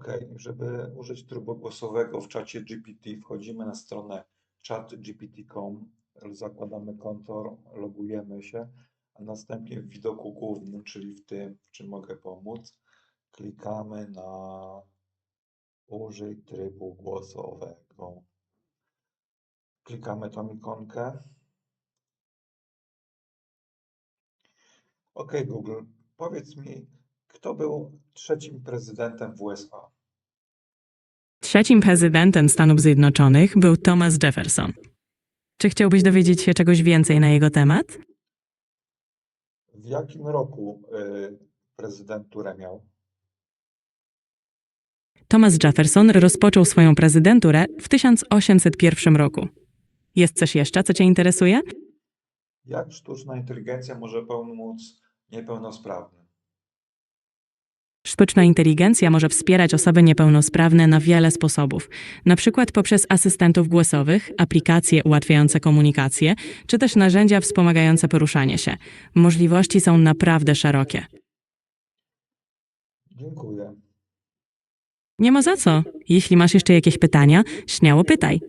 OK, żeby użyć trybu głosowego w czacie GPT, wchodzimy na stronę chatgpt.com, zakładamy konto, logujemy się, a następnie w widoku głównym, czyli w tym, w czym mogę pomóc, klikamy na użyj trybu głosowego. Klikamy tą ikonkę. OK, Google, powiedz mi, kto był trzecim prezydentem w USA? Trzecim prezydentem Stanów Zjednoczonych był Thomas Jefferson. Czy chciałbyś dowiedzieć się czegoś więcej na jego temat? W jakim roku y, prezydenturę miał? Thomas Jefferson rozpoczął swoją prezydenturę w 1801 roku. Jest coś jeszcze, co Cię interesuje? Jak sztuczna inteligencja może pomóc niepełnosprawnym? Sztuczna inteligencja może wspierać osoby niepełnosprawne na wiele sposobów, na przykład poprzez asystentów głosowych, aplikacje ułatwiające komunikację, czy też narzędzia wspomagające poruszanie się. Możliwości są naprawdę szerokie. Dziękuję. Nie ma za co. Jeśli masz jeszcze jakieś pytania, śmiało pytaj.